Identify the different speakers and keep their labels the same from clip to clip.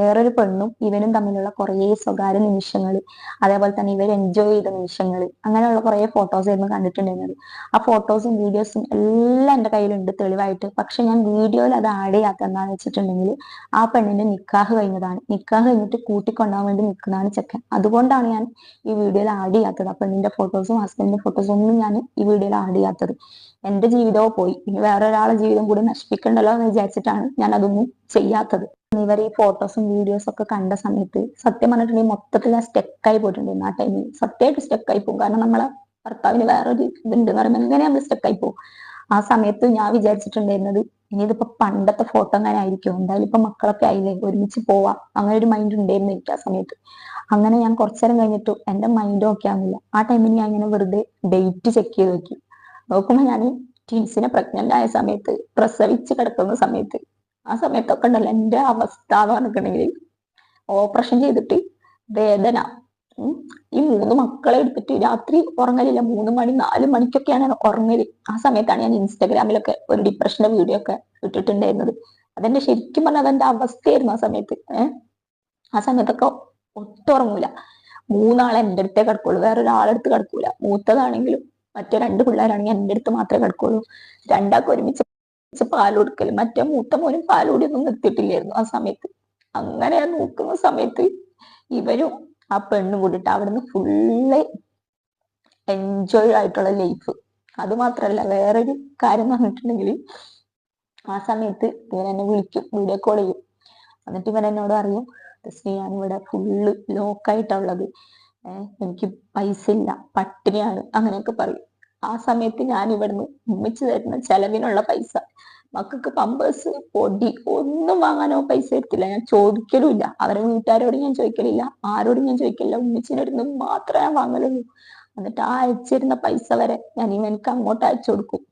Speaker 1: വേറൊരു പെണ്ണും ഇവനും തമ്മിലുള്ള കുറേ സ്വകാര്യ നിമിഷങ്ങൾ അതേപോലെ തന്നെ ഇവർ എൻജോയ് ചെയ്ത നിമിഷങ്ങൾ അങ്ങനെയുള്ള കുറേ ഫോട്ടോസ് ആയിരുന്നു കണ്ടിട്ടുണ്ടായിരുന്നത്. ആ ഫോട്ടോസും വീഡിയോസും എല്ലാം എന്റെ കയ്യിലുണ്ട് തെളിവായിട്ട്. പക്ഷെ ഞാൻ വീഡിയോയിൽ അത് ആഡ് ചെയ്യാത്ത എന്താണെന്ന് വെച്ചിട്ടുണ്ടെങ്കിൽ ആ പെണ്ണിന്റെ നിക്കാഹ് കഴിഞ്ഞതാണ്. നിക്കാഹ് കഴിഞ്ഞിട്ട് കൂട്ടിക്കൊണ്ടാൻ വേണ്ടി നിൽക്കുന്നതാണ് ചെക്കൻ. അതുകൊണ്ടാണ് ഞാൻ ഈ വീഡിയോയിൽ ആഡ് ചെയ്യാത്തത്. ആ പെണ്ണിന്റെ ഫോട്ടോസും ഹസ്ബൻഡിന്റെ ഫോട്ടോസും ഒന്നും ഞാൻ ഈ വീഡിയോയിൽ ആഡ് ചെയ്യാത്തത്. എന്റെ ജീവിതവും പോയി. ഇനി വേറെ ഒരാളെ ജീവിതം കൂടി നശിപ്പിക്കണ്ടല്ലോ എന്ന് വിചാരിച്ചിട്ടാണ് ഞാൻ അതൊന്നും ചെയ്യാത്തത്. ഇവർ ഈ ഫോട്ടോസും വീഡിയോസും ഒക്കെ കണ്ട സമയത്ത് സത്യം പറഞ്ഞിട്ടുണ്ടെങ്കിൽ മൊത്തത്തിൽ ഞാൻ സ്റ്റെക്കായി പോയിട്ടുണ്ടായിരുന്നു ആ ടൈമിൽ സത്യമായിട്ട് സ്റ്റെക്കായി പോകും. കാരണം നമ്മളെ ഭർത്താവിന് വേറൊരു ഇതുണ്ട്. എന്ന് പറയുമ്പോൾ എങ്ങനെ നമ്മൾ സ്റ്റെക്കായി പോകും. ആ സമയത്ത് ഞാൻ വിചാരിച്ചിട്ടുണ്ടായിരുന്നത് ഇനി ഇതിപ്പോ പണ്ടത്തെ ഫോട്ടോ അങ്ങനെ ആയിരിക്കും? എന്തായാലും ഇപ്പൊ മക്കളൊക്കെ ആയില്ലേ? ഒരുമിച്ച് പോവാം. അങ്ങനെ ഒരു മൈൻഡ് ഉണ്ടായിരുന്നു എനിക്ക് ആ സമയത്ത്. അങ്ങനെ ഞാൻ കുറച്ചേരം കഴിഞ്ഞിട്ട് എന്റെ മൈൻഡ് ഓക്കെ ആവുന്നില്ല. ആ ടൈമിൽ ഞാൻ ഇങ്ങനെ വെറുതെ ഡേറ്റ് ചെക്ക് ചെയ്ത് നോക്കി. നോക്കുമ്പോൾ ഞാൻ ട്വിൻസിനെ പ്രഗ്നന്റ് ആയ സമയത്ത് പ്രസവിച്ച് കിടക്കുന്ന സമയത്ത് ആ സമയത്തൊക്കെ ഉണ്ടല്ലോ എന്റെ അവസ്ഥ എന്ന് പറഞ്ഞിട്ടുണ്ടെങ്കിൽ ഓപ്പറേഷൻ ചെയ്തിട്ട് വേദന. ഈ മൂന്ന് മക്കളെ എടുത്തിട്ട് രാത്രി ഉറങ്ങലില്ല. മൂന്ന് മണി നാല് മണിക്കൊക്കെയാണ് ഞാൻ ഉറങ്ങൽ. ആ സമയത്താണ് ഞാൻ ഇൻസ്റ്റാഗ്രാമിലൊക്കെ ഒരു ഡിപ്രഷന്റെ വീഡിയോ ഒക്കെ ഇട്ടിട്ടുണ്ടായിരുന്നത്. അതെന്റെ ശരിക്കും പറഞ്ഞാൽ അതെന്റെ അവസ്ഥയായിരുന്നു ആ സമയത്ത്. ഏഹ് ആ സമയത്തൊക്കെ ഒട്ടുറങ്ങൂല മൂന്നാൾ എന്റെ അടുത്തേ കിടക്കുള്ളൂ. വേറെ ഒരാളെടുത്ത് കിടക്കൂല. മൂത്തതാണെങ്കിലും മറ്റേ രണ്ട് പിള്ളേരാണെങ്കിൽ എന്റെ അടുത്ത് മാത്രമേ കിടക്കുള്ളൂ. രണ്ടാൾക്ക് ഒരുമിച്ച് പാൽ കൊടുക്കൽ മറ്റേ മൂത്ത മോനും പാൽ കൂടി ഒന്നും നിർത്തിയിട്ടില്ലായിരുന്നു ആ സമയത്ത്. അങ്ങനെ നോക്കുന്ന സമയത്ത് ഇവരും ആ പെണ്ണും കൂടിയിട്ട് അവിടുന്ന് ഫുള്ള് എൻജോയ് ആയിട്ടുള്ള ലൈഫ് അത് മാത്രല്ല വേറൊരു കാര്യം പറഞ്ഞിട്ടുണ്ടെങ്കിൽ ആ സമയത്ത് ഇവൻ എന്നെ വിളിക്കും വീഡിയോ കോൾ ചെയ്യും. എന്നിട്ട് ഇവൻ എന്നോട് അറിയും "തസ്നി, ഞാനിവിടെ ഫുള്ള് ലോക്കായിട്ടുള്ളത് ഏഹ് എനിക്ക് പൈസ ഇല്ല പട്ടിണിയാണ് അങ്ങനെയൊക്കെ പറയും. ആ സമയത്ത് ഞാൻ ഇവിടുന്ന് ഉമ്മിച്ച് തരുന്ന ചെലവിനുള്ള പൈസ. മക്കൾക്ക് പമ്പേഴ്സ് പൊടി ഒന്നും വാങ്ങാനോ പൈസ എടുത്തില്ല. ഞാൻ ചോദിക്കലുമില്ല. അവരെ വീട്ടുകാരോട് ഞാൻ ചോദിക്കലില്ല. ആരോടും ഞാൻ ചോദിക്കലില്ല. ഉമ്മിച്ചിനടുന്ന് മാത്രമേ ഞാൻ വാങ്ങലുള്ളൂ. എന്നിട്ട് ആ അയച്ചിരുന്ന പൈസ വരെ ഞാൻ ഇവനക്ക് അങ്ങോട്ട് അയച്ചു കൊടുക്കും.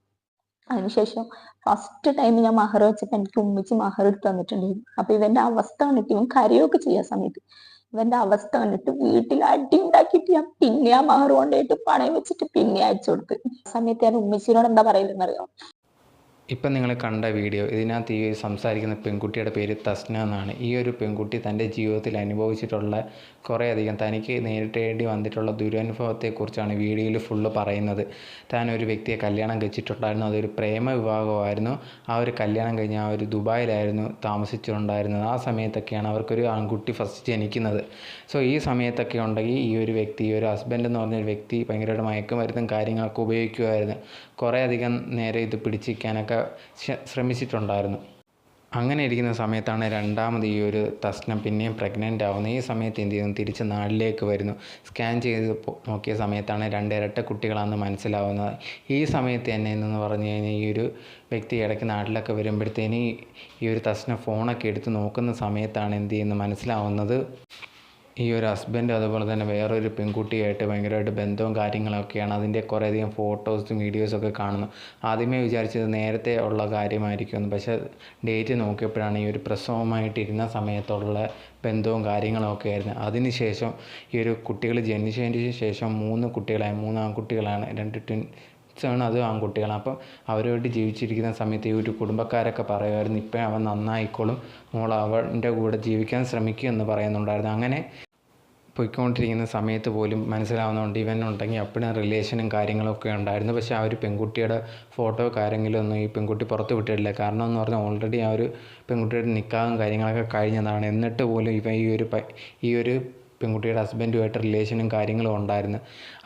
Speaker 1: അതിനുശേഷം ഫസ്റ്റ് ടൈം ഞാൻ മഹർ വെച്ചപ്പോ എനിക്ക് ഉമ്മിച്ച് മഹർ എടുത്ത് തന്നിട്ടുണ്ടായിരുന്നു. അപ്പൊ ഇവന്റെ അവസ്ഥ കണ്ടിട്ട് ഇവൻ കരയൊക്കെ ചെയ്യാൻ സമയത്ത്. ഇവന്റെ അവസ്ഥ കണ്ടിട്ട് വീട്ടിൽ അടി ഉണ്ടാക്കിയിട്ട് ഞാൻ പിന്നെ ആ മഹർ കൊണ്ടുപോയിട്ട് പണയം വെച്ചിട്ട് പിന്നെ അയച്ചു കൊടുത്ത്. ആ സമയത്ത് ഞാൻ ഉമ്മച്ചിനോട് എന്താ പറയലെന്നറിയോ
Speaker 2: ഇപ്പം നിങ്ങൾ കണ്ട വീഡിയോ ഇതിനകത്ത് ഈ സംസാരിക്കുന്ന പെൺകുട്ടിയുടെ പേര് തസ്ന എന്നാണ്. ഈ ഒരു പെൺകുട്ടി തന്റെ ജീവിതത്തിൽ അനുഭവിച്ചിട്ടുള്ള കുറേയധികം തനിക്ക് നേരിട്ടേണ്ടി വന്നിട്ടുള്ള ദുരനുഭവത്തെക്കുറിച്ചാണ് വീഡിയോയിൽ ഫുള്ള് പറയുന്നത്. താൻ ഒരു വ്യക്തിയെ കല്യാണം കഴിച്ചിട്ടുണ്ടായിരുന്നു അതൊരു പ്രേമ വിവാഹമായിരുന്നു ആ ഒരു കല്യാണം കഴിഞ്ഞ് ആ ഒരു ദുബായിലായിരുന്നു താമസിച്ചിട്ടുണ്ടായിരുന്നത് ആ സമയത്തൊക്കെയാണ് അവർക്കൊരു ആൺകുട്ടി ഫസ്റ്റ് ജനിക്കുന്നത്. സോ ഈ സമയത്തൊക്കെ ഉണ്ടെങ്കിൽ ഈ ഒരു വ്യക്തി ഈ ഒരു ഹസ്ബൻഡ് എന്ന് പറഞ്ഞൊരു വ്യക്തി ഭയങ്കരമായിട്ട് മയക്കുമരുന്നും കാര്യങ്ങളൊക്കെ ഉപയോഗിക്കുമായിരുന്നു. കുറേയധികം നേരെ ഇത് പിടിച്ചിരിക്കാനൊക്കെ ശ്രമിച്ചിട്ടുണ്ടായിരുന്നു. അങ്ങനെ ഇരിക്കുന്ന സമയത്താണ് രണ്ടാമത് ഈ ഒരു തസ്ന പിന്നെയും പ്രഗ്നന്റ് ആവുന്നത്. ഈ സമയത്ത് എന്ത് ചെയ്യുന്നു തിരിച്ച് നാട്ടിലേക്ക് വരുന്നു. സ്കാൻ ചെയ്ത് നോക്കിയ സമയത്താണ് രണ്ട് ഇരട്ട കുട്ടികളാണെന്ന് മനസ്സിലാവുന്നത്. ഈ സമയത്ത് തന്നെ എന്ന് പറഞ്ഞു കഴിഞ്ഞാൽ ഈ ഒരു വ്യക്തി ഇടയ്ക്ക് നാട്ടിലൊക്കെ വരുമ്പോഴത്തേന് ഈ- ഒരു തസ്ന ഫോണൊക്കെ എടുത്ത് നോക്കുന്ന സമയത്താണ് എന്ത് ചെയ്യുന്നത് മനസ്സിലാവുന്നത്? ഈ ഒരു ഹസ്ബൻഡ് അതുപോലെ തന്നെ വേറൊരു പെൺകുട്ടിയായിട്ട് ഭയങ്കരമായിട്ട് ബന്ധവും കാര്യങ്ങളൊക്കെയാണ് അതിന്റെ കുറേയധികം ഫോട്ടോസും വീഡിയോസൊക്കെ കാണുന്നു. ആദ്യമേ വിചാരിച്ചത് നേരത്തെ ഉള്ള കാര്യമായിരിക്കുമെന്ന് പക്ഷേ ഡേറ്റ് നോക്കിയപ്പോഴാണ് ഈ ഒരു പ്രസവമായിട്ടിരുന്ന സമയത്തുള്ള ബന്ധവും കാര്യങ്ങളൊക്കെ ആയിരുന്നു. അതിനുശേഷം ഈ ഒരു കുട്ടികൾ ജനിച്ചതിന് ശേഷം മൂന്ന് കുട്ടികളായി മൂന്ന് ആൺകുട്ടികളാണ് രണ്ട് ട്വിൻ ആണ് അത് ആൺകുട്ടികളാണ്. അപ്പം അവരുമായിട്ട് ജീവിച്ചിരിക്കുന്ന സമയത്ത് ഈ ഒരു കുടുംബക്കാരൊക്കെ പറയുമായിരുന്നു ഇപ്പം അവൻ നന്നായിക്കോളും മോൾ അവന്റെ കൂടെ ജീവിക്കാൻ ശ്രമിക്കുമെന്ന് പറയുന്നുണ്ടായിരുന്നു. അങ്ങനെ പോയിക്കൊണ്ടിരിക്കുന്ന സമയത്ത് പോലും മനസ്സിലാവുന്നതുകൊണ്ട് ഇവൻ ഉണ്ടെങ്കിൽ അപ്പോഴും റിലേഷനും കാര്യങ്ങളൊക്കെ ഉണ്ടായിരുന്നു. പക്ഷേ ആ ഒരു പെൺകുട്ടിയുടെ ഫോട്ടോ കാര്യങ്ങളും ഒന്നും ഈ പെൺകുട്ടി പുറത്ത് വിട്ടിട്ടില്ല. കാരണം എന്ന് പറഞ്ഞാൽ ഓൾറെഡി ആ ഒരു പെൺകുട്ടിയുടെ നിക്കാഹും കാര്യങ്ങളൊക്കെ കഴിഞ്ഞതാണ്. എന്നിട്ട് പോലും ഇവ ഈ ഒരു ഈ ഒരു പെൺകുട്ടിയുടെ ഹസ്ബൻഡുമായിട്ട് റിലേഷനും കാര്യങ്ങളും ഉണ്ടായിരുന്നു.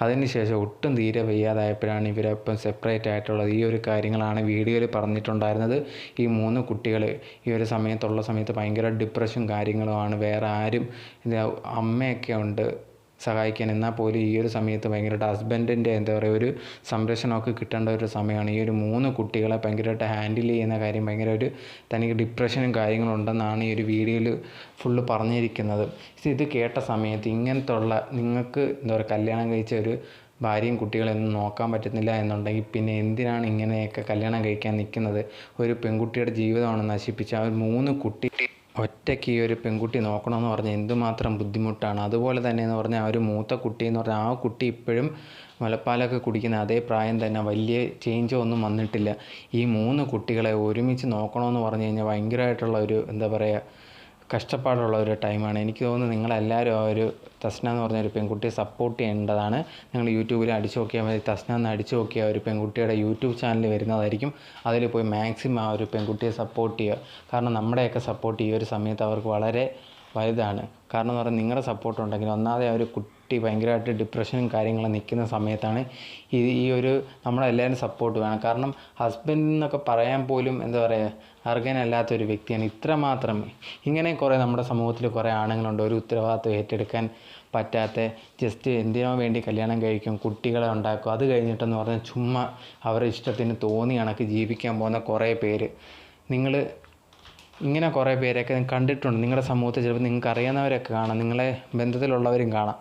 Speaker 2: അതിനുശേഷം ഒട്ടും തീരെ വയ്യാതായപ്പോഴാണ് ഇവരപ്പം സെപ്പറേറ്റ് ആയിട്ടുള്ളത്. ഈ ഒരു കാര്യങ്ങളാണ് വീഡിയോയിൽ പറഞ്ഞിട്ടുണ്ടായിരുന്നത്. ഈ മൂന്ന് കുട്ടികൾ ഈ ഒരു സമയത്തുള്ള സമയത്ത് ഭയങ്കര ഡിപ്രഷൻ കാര്യങ്ങളുമാണ് വേറെ ആരും അമ്മയൊക്കെ ഉണ്ട്. സഹായിക്കാൻ. എന്നാൽ പോലും ഈ ഒരു സമയത്ത് ഭയങ്കരമായിട്ട് ഹസ്ബൻഡിന്റെ എന്താ പറയുക ഒരു സംരക്ഷണമൊക്കെ കിട്ടേണ്ട ഒരു സമയമാണ്. ഈ ഒരു മൂന്ന് കുട്ടികളെ ഭയങ്കരമായിട്ട് ഹാൻഡിൽ ചെയ്യുന്ന കാര്യം ഭയങ്കര ഒരു തനിക്ക് ഡിപ്രഷനും കാര്യങ്ങളും ഉണ്ടെന്നാണ് ഈ ഒരു വീഡിയോയിൽ ഫുള്ള് പറഞ്ഞിരിക്കുന്നത്. ഇത് കേട്ട സമയത്ത് ഇങ്ങനത്തുള്ള നിങ്ങൾക്ക് എന്താ പറയുക കല്യാണം കഴിച്ച ഒരു ഭാര്യയും കുട്ടികളെയൊന്നും നോക്കാൻ പറ്റുന്നില്ല എന്നുണ്ടെങ്കിൽ പിന്നെ എന്തിനാണ് ഇങ്ങനെയൊക്കെ കല്യാണം കഴിക്കാൻ നിൽക്കുന്നത് ഒരു പെൺകുട്ടിയുടെ ജീവിതമാണ് നശിപ്പിച്ച ആ ഒരു മൂന്ന് കുട്ടി ഒറ്റയ്ക്ക് ഈ ഒരു പെൺകുട്ടി നോക്കണമെന്ന് പറഞ്ഞാൽ എന്തുമാത്രം ബുദ്ധിമുട്ടാണ്. അതുപോലെ തന്നെ എന്ന് പറഞ്ഞാൽ ആ ഒരു മൂത്ത കുട്ടി എന്ന് പറഞ്ഞാൽ ആ കുട്ടി ഇപ്പോഴും മുലപ്പാലൊക്കെ കുടിക്കുന്ന അതേ പ്രായം തന്നെ. വലിയ ചേഞ്ചോ ഒന്നും വന്നിട്ടില്ല. ഈ മൂന്ന് കുട്ടികളെ ഒരുമിച്ച് നോക്കണമെന്ന് പറഞ്ഞു കഴിഞ്ഞാൽ ഭയങ്കരമായിട്ടുള്ള ഒരു എന്താ പറയുക കഷ്ടപ്പാടുള്ള ഒരു ടൈമാണ്. എനിക്ക് തോന്നുന്നു നിങ്ങളെല്ലാവരും ആ ഒരു തസ്ന എന്ന് പറഞ്ഞ ഒരു പെൺകുട്ടിയെ സപ്പോർട്ട് ചെയ്യേണ്ടതാണ്. നിങ്ങൾ യൂട്യൂബിൽ അടിച്ചു നോക്കിയാൽ മതി. തസ്ന എന്ന് അടിച്ചു നോക്കിയാൽ ഒരു പെൺകുട്ടിയുടെ യൂട്യൂബ് ചാനൽ വരുന്നതായിരിക്കും. അതിൽ പോയി മാക്സിമം ആ ഒരു പെൺകുട്ടിയെ സപ്പോർട്ട് ചെയ്യുക. കാരണം നമ്മുടെയൊക്കെ സപ്പോർട്ട് ഈ ഒരു സമയത്ത് അവർക്ക് വളരെ വലുതാണ്. കാരണം എന്ന് പറഞ്ഞാൽ നിങ്ങളുടെ സപ്പോർട്ട് ഉണ്ടെങ്കിൽ ഒന്നാതെ ഒരു കുട്ടി ഭയങ്കരമായിട്ട് ഡിപ്രഷനും കാര്യങ്ങളും നിൽക്കുന്ന സമയത്താണ് ഈ ഈ ഒരു നമ്മളെല്ലാവരും സപ്പോർട്ട് വേണം. കാരണം ഹസ്ബൻഡ് എന്നൊക്കെ പറയാൻ പോലും എന്താ പറയുക അർഹനല്ലാത്ത ഒരു വ്യക്തിയാണ്. ഇത്രമാത്രം ഇങ്ങനെ കുറേ നമ്മുടെ സമൂഹത്തിൽ കുറേ ആണുങ്ങളുണ്ട്. ഒരു ഉത്തരവാദിത്വം ഏറ്റെടുക്കാൻ പറ്റാത്ത ജസ്റ്റ് എന്തിനോ വേണ്ടി കല്യാണം കഴിക്കും കുട്ടികളെ ഉണ്ടാക്കും. അത് കഴിഞ്ഞിട്ടെന്ന് പറഞ്ഞാൽ ചുമ്മാ അവരുടെ ഇഷ്ടത്തിന് തോന്നി കണക്ക് ജീവിക്കാൻ പോകുന്ന കുറേ പേര്. നിങ്ങൾ ഇങ്ങനെ കുറേ പേരെയൊക്കെ കണ്ടിട്ടുണ്ട്. നിങ്ങളുടെ സമൂഹത്തിൽ ചിലപ്പോൾ നിങ്ങൾക്ക് അറിയാവുന്നവരൊക്കെ കാണാം. നിങ്ങളെ ബന്ധത്തിലുള്ളവരും കാണാം.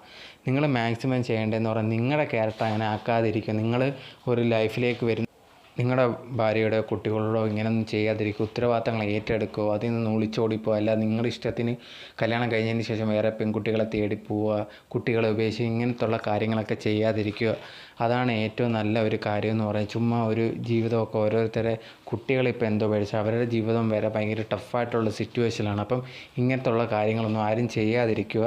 Speaker 2: നിങ്ങൾ മാക്സിമം ചെയ്യേണ്ടതെന്ന് പറഞ്ഞാൽ നിങ്ങളുടെ ക്യാരക്ടർ അങ്ങനെ ആക്കാതിരിക്കുക. നിങ്ങൾ ഒരു ലൈഫിലേക്ക് വരുന്ന നിങ്ങളുടെ ഭാര്യയുടെ കുട്ടികളോടോ ഇങ്ങനെയൊന്നും ചെയ്യാതിരിക്കുക ഉത്തരവാദിത്തങ്ങൾ ഏറ്റെടുക്കുക അതിൽ നിന്ന് ഒളിച്ചോടിപ്പോവുക അല്ല നിങ്ങളുടെ ഇഷ്ടത്തിന് കല്യാണം കഴിഞ്ഞതിന് ശേഷം വേറെ പെൺകുട്ടികളെ തേടി പോവുക കുട്ടികളെ ഉപേക്ഷിച്ച് ഇങ്ങനത്തുള്ള കാര്യങ്ങളൊക്കെ ചെയ്യാതിരിക്കുക അതാണ് ഏറ്റവും നല്ല ഒരു കാര്യം എന്ന് പറയുന്നത് ചുമ്മാ ഒരു ജീവിതമൊക്കെ ഓരോരുത്തരെ കുട്ടികളിപ്പോൾ എന്തോ പേടിച്ചു അവരുടെ ജീവിതം വരെ ഭയങ്കര ടഫായിട്ടുള്ള സിറ്റുവേഷനിലാണ് അപ്പം ഇങ്ങനത്തുള്ള കാര്യങ്ങളൊന്നും ആരും ചെയ്യാതിരിക്കുക.